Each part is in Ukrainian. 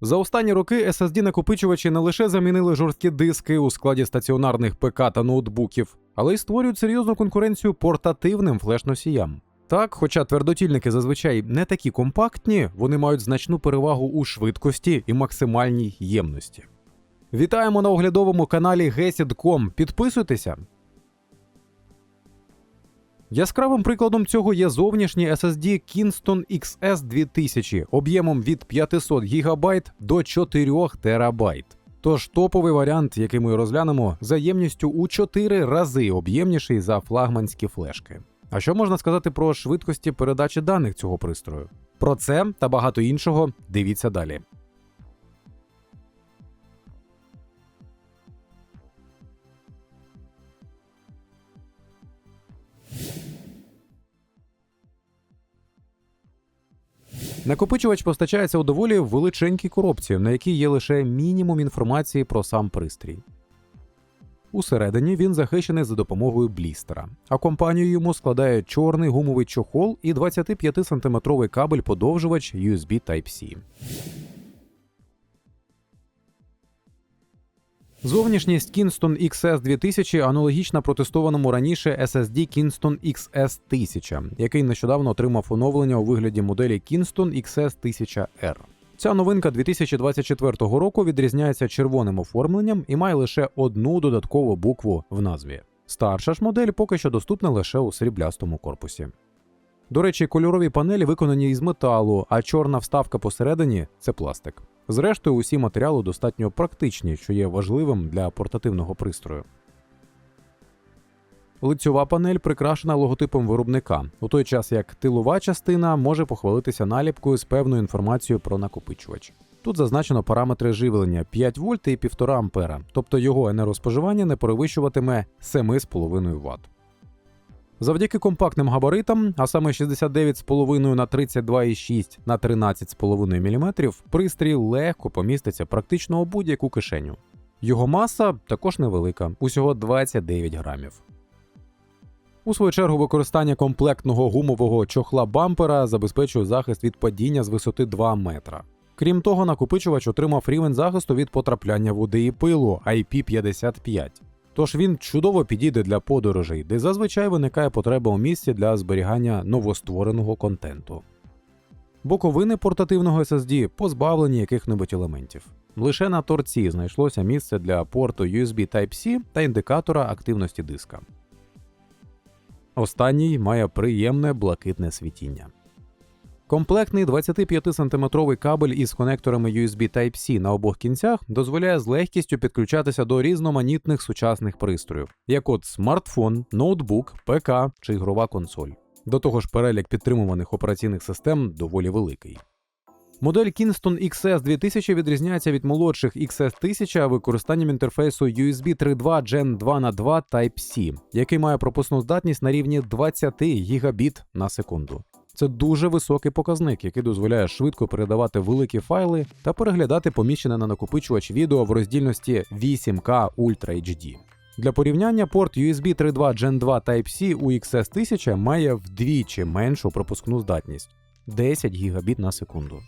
За останні роки SSD накопичувачі не лише замінили жорсткі диски у складі стаціонарних ПК та ноутбуків, але й створюють серйозну конкуренцію портативним флеш-носіям. Так, хоча твердотільники зазвичай не такі компактні, вони мають значну перевагу у швидкості і максимальній ємності. Вітаємо на оглядовому каналі Gesid.com. Підписуйтеся. Яскравим прикладом цього є зовнішній SSD Kingston XS 2000 об'ємом від 500 ГБ до 4 ТБ. Тож топовий варіант, який ми розглянемо, за ємністю у 4 рази об'ємніший за флагманські флешки. А що можна сказати про швидкості передачі даних цього пристрою? Про це та багато іншого дивіться далі. Накопичувач постачається у доволі величенькій коробці, на якій є лише мінімум інформації про сам пристрій. Усередині він захищений за допомогою блістера, а компанію йому складає чорний гумовий чохол і 25-сантиметровий кабель подовжувач USB Type-C. Зовнішність Kingston XS 2000 аналогічна протестованому раніше SSD Kingston XS 1000, який нещодавно отримав оновлення у вигляді моделі Kingston XS 1000R. Ця новинка 2024 року відрізняється червоним оформленням і має лише одну додаткову букву в назві. Старша ж модель поки що доступна лише у сріблястому корпусі. До речі, кольорові панелі виконані із металу, а чорна вставка посередині це пластик. Зрештою, усі матеріали достатньо практичні, що є важливим для портативного пристрою. Лицьова панель прикрашена логотипом виробника, у той час як тилова частина може похвалитися наліпкою з певною інформацією про накопичувач. Тут зазначено параметри живлення 5 вольт і 1,5 ампера, тобто його енергоспоживання не перевищуватиме 7,5 Вт. Завдяки компактним габаритам, а саме 69,5 на 32,6 на 13,5 мм, пристрій легко поміститься практично у будь-яку кишеню. Його маса також невелика, усього 29 грамів. У свою чергу, використання комплектного гумового чохла бампера забезпечує захист від падіння з висоти 2 метра. Крім того, накопичувач отримав рівень захисту від потрапляння води і пилу IP55. Тож він чудово підійде для подорожей, де зазвичай виникає потреба у місці для зберігання новоствореного контенту. Боковини портативного SSD позбавлені яких-небудь елементів. Лише на торці знайшлося місце для порту USB Type-C та індикатора активності диска. Останній має приємне блакитне світіння. Комплектний 25-сантиметровий кабель із конекторами USB Type-C на обох кінцях дозволяє з легкістю підключатися до різноманітних сучасних пристроїв, як от смартфон, ноутбук, ПК чи ігрова консоль. До того ж, перелік підтримуваних операційних систем доволі великий. Модель Kingston XS 2000 відрізняється від молодших XS 1000 використанням інтерфейсу USB 3.2 Gen 2 на 2 Type-C, який має пропускну здатність на рівні 20 гігабіт на секунду. Це дуже високий показник, який дозволяє швидко передавати великі файли та переглядати поміщене на накопичувач відео в роздільності 8K Ultra HD. Для порівняння порт USB 3.2 Gen 2 Type-C у XS 1000 має вдвічі меншу пропускну здатність 10 гігабіт на секунду.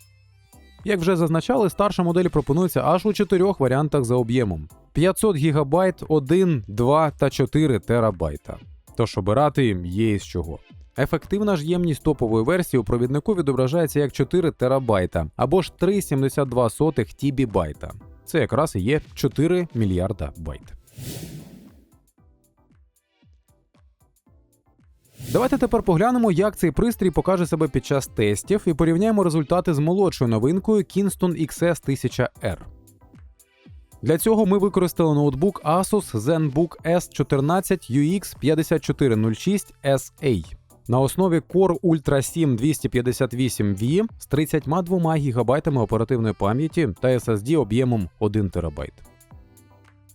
Як вже зазначали, старша модель пропонується аж у чотирьох варіантах за об'ємом: 500 ГБ, 1, 2 та 4 ТБ. Тож обирати є із чого. Ефективна ж ємність топової версії у провіднику відображається як 4 ТБ або ж 3,72 ТБ. Це якраз і є 4 мільярда байт. Давайте тепер поглянемо, як цей пристрій покаже себе під час тестів і порівняємо результати з молодшою новинкою Kingston XS 1000R. Для цього ми використали ноутбук Asus ZenBook S14 UX 5406 SA на основі Core Ultra 7 258V з 32 ГБ оперативної пам'яті та SSD об'ємом 1 ТБ.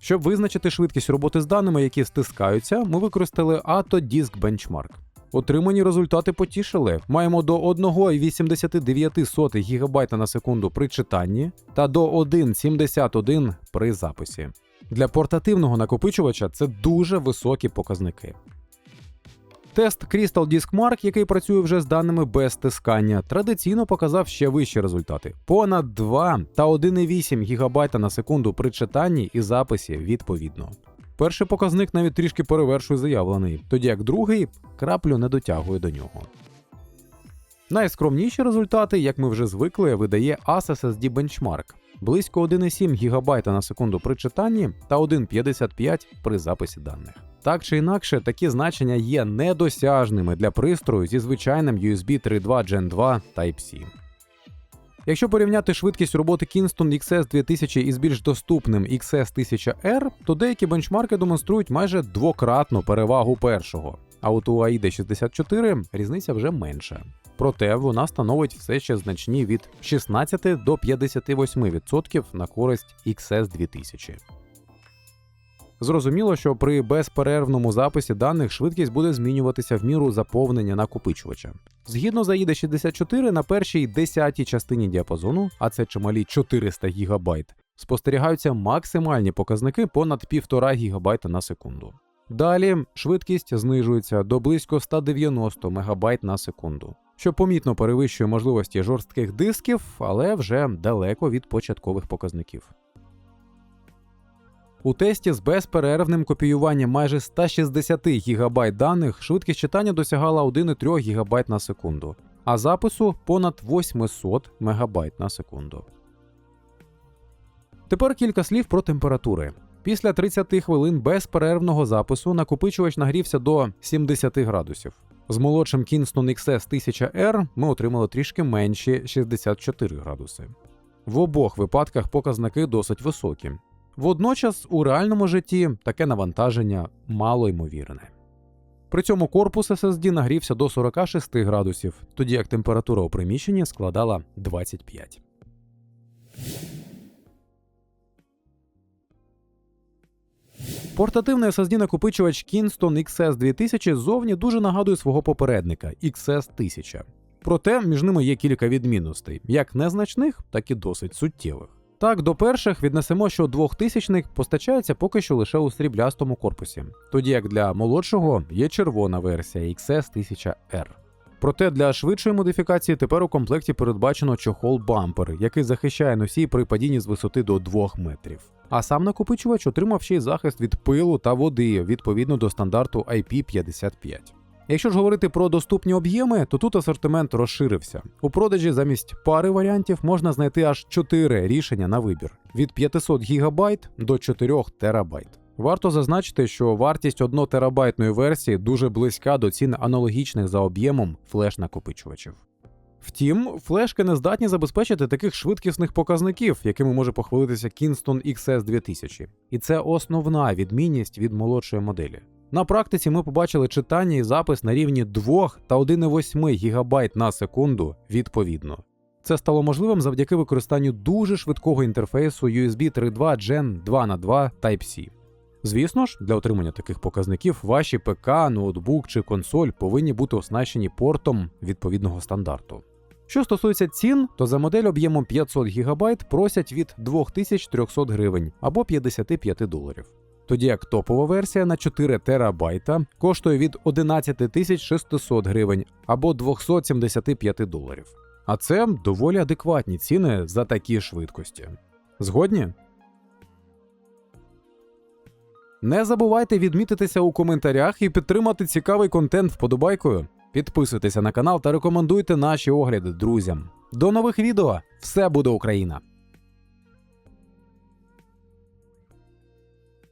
Щоб визначити швидкість роботи з даними, які стискаються, ми використали ATO Disk Benchmark. Отримані результати потішили. Маємо до 1,89 ГБ на секунду при читанні та до 1,71 при записі. Для портативного накопичувача це дуже високі показники. Тест Crystal Disk Mark, який працює вже з даними без стискання, традиційно показав ще вищі результати: понад 2 та 1,8 ГБ на секунду при читанні і записі відповідно. Перший показник навіть трішки перевершує заявлений, тоді як другий краплю не дотягує до нього. Найскромніші результати, як ми вже звикли, видає ASSSD Benchmark близько 1,7 ГБ на секунду при читанні та 1,55 при записі даних. Так чи інакше, такі значення є недосяжними для пристрою зі звичайним USB 3.2 Gen 2 Type-C. Якщо порівняти швидкість роботи Kingston XS 2000 із більш доступним XS 1000R, то деякі бенчмарки демонструють майже двократну перевагу першого. А от у AID 64 різниця вже менша. Проте вона становить все ще значні від 16 до 58% на користь XS 2000. Зрозуміло, що при безперервному записі даних швидкість буде змінюватися в міру заповнення накопичувача. Згідно з AID 64 на першій десятій частині діапазону, а це чималі 400 ГБ, спостерігаються максимальні показники понад 1,5 ГБ на секунду. Далі швидкість знижується до близько 190 МБ на секунду, що помітно перевищує можливості жорстких дисків, але вже далеко від початкових показників. У тесті з безперервним копіюванням майже 160 ГБ даних швидкість читання досягала 1,3 ГБ на секунду, а запису понад 800 МБ на секунду. Тепер кілька слів про температури. Після 30 хвилин безперервного запису накопичувач нагрівся до 70 градусів. З молодшим Kingston XS 1000R ми отримали трішки менші 64 градуси. В обох випадках показники досить високі. Водночас у реальному житті таке навантаження мало ймовірне. При цьому корпус SSD нагрівся до 46 градусів, тоді як температура у приміщенні складала 25. Портативний SSD накопичувач Kingston XS 2000 зовні дуже нагадує свого попередника XS 1000. Проте між ними є кілька відмінностей, як незначних, так і досить суттєвих. Так, до перших віднесемо, що 2000-х постачається поки що лише у сріблястому корпусі, тоді як для молодшого є червона версія XS 1000R. Проте для швидшої модифікації тепер у комплекті передбачено чохол бампер, який захищає носій при падінні з висоти до 2 метрів. А сам накопичувач отримав ще й захист від пилу та води відповідно до стандарту IP55. Якщо ж говорити про доступні об'єми, то тут асортимент розширився. У продажі замість пари варіантів можна знайти аж 4 рішення на вибір від 500 ГБ до 4 ТБ. Варто зазначити, що вартість 1 терабайтної версії дуже близька до цін аналогічних за об'ємом флеш-накопичувачів. Втім, флешки не здатні забезпечити таких швидкісних показників, якими може похвалитися Kingston XS 2000. І це основна відмінність від молодшої моделі. На практиці ми побачили читання і запис на рівні 2 та 1,8 ГБ на секунду відповідно. Це стало можливим завдяки використанню дуже швидкого інтерфейсу USB 3.2 Gen 2 на 2 Type-C. Звісно ж, для отримання таких показників ваші ПК, ноутбук чи консоль повинні бути оснащені портом відповідного стандарту. Що стосується цін, то за модель об'ємом 500 ГБ просять від 2300 гривень або 55 доларів. Тоді як топова версія на 4 терабайта коштує від 11 600 гривень або 275 доларів. А це доволі адекватні ціни за такі швидкості. Згодні? Не забувайте відмітитися у коментарях і підтримати цікавий контент вподобайкою. Підписуйтеся на канал та рекомендуйте наші огляди друзям. До нових відео! Все буде Україна!